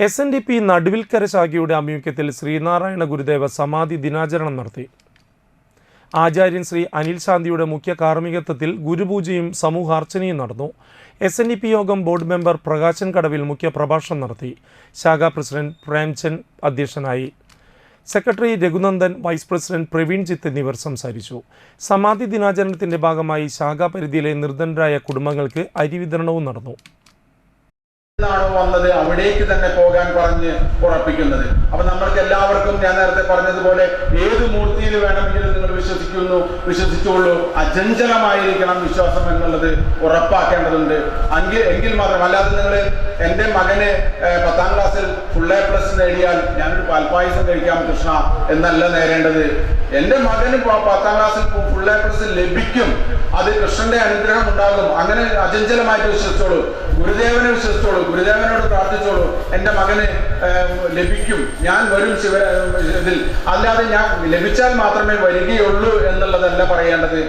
S N D P Naduvilkara ശാഖയുടെ ആഭിമുഖ്യത്തിൽ ശ്രീനാരായണ ഗുരുദേവ സമാധി ദിനാചരണം നടത്തി. ആചാര്യൻ ശ്രീ അനിൽ ശാന്തിയുടെ മുഖ്യ കാർമ്മികത്വത്തിൽ ഗുരുപൂജയും സമൂഹാർച്ചനയും നടന്നു. S N D P Yogam board member Prakashan Kadavil മുഖ്യ പ്രഭാഷണം നടത്തി. ശാഖാ പ്രസിഡന്റ് പ്രേംചന്ദ് അധ്യക്ഷനായി. Secretary Raghunandan vice president Praveen Jith എന്നിവർ സംസാരിച്ചു. സമാധി ദിനാചരണത്തിന്റെ ഭാഗമായി ശാഖാ പരിധിയിലെ നിർദ്ധനരായ കുടുംബങ്ങൾക്ക് അരി വിതരണവും നടന്നു. ാണോ വന്നത്? അവിടേക്ക് തന്നെ പോകാൻ പറഞ്ഞ് ഉറപ്പിക്കുന്നത്. അപ്പൊ നമ്മൾക്ക് എല്ലാവർക്കും ഞാൻ നേരത്തെ പറഞ്ഞതുപോലെ ഏത് മൂർത്തിയിൽ വേണമെങ്കിലും നിങ്ങൾ വിശ്വസിക്കുന്നു വിശ്വസിച്ചുള്ളൂ അചഞ്ചലമായിരിക്കണം വിശ്വാസം എന്നുള്ളത് ഉറപ്പാക്കേണ്ടതുണ്ട്. അങ്കിൽ എങ്കിൽ മാത്രം അല്ലാതെ നിങ്ങൾ എന്റെ മകന് പത്താം ക്ലാസ്സിൽ ഫുൾ എ പ്ലസ് നേടിയാൽ ഞാനൊരു പാൽപ്പായസം കഴിക്കാം കൃഷ്ണ എന്നല്ല നേരേണ്ടത്. എന്റെ മകന് പത്താം ക്ലാസ്സിൽ ഫുൾ എ പ്ലസ് ലഭിക്കും. അത് കൃഷ്ണന്റെ അനുഗ്രഹം ഉണ്ടാകും. അങ്ങനെ അചഞ്ചലമായിട്ട് വിശ്വസിച്ചോളൂ. ഗുരുദേവനെ വിശ്വസിച്ചോളൂ ഗുരുദേവനോട് പ്രാർത്ഥിച്ചോളൂ എന്റെ മകന് ലഭിക്കും. ഞാൻ വരും ശിവ ഇതിൽ. അല്ലാതെ ഞാൻ ലഭിച്ചാൽ മാത്രമേ വരികയുള്ളൂ എന്നുള്ളതല്ല പറയേണ്ടത്.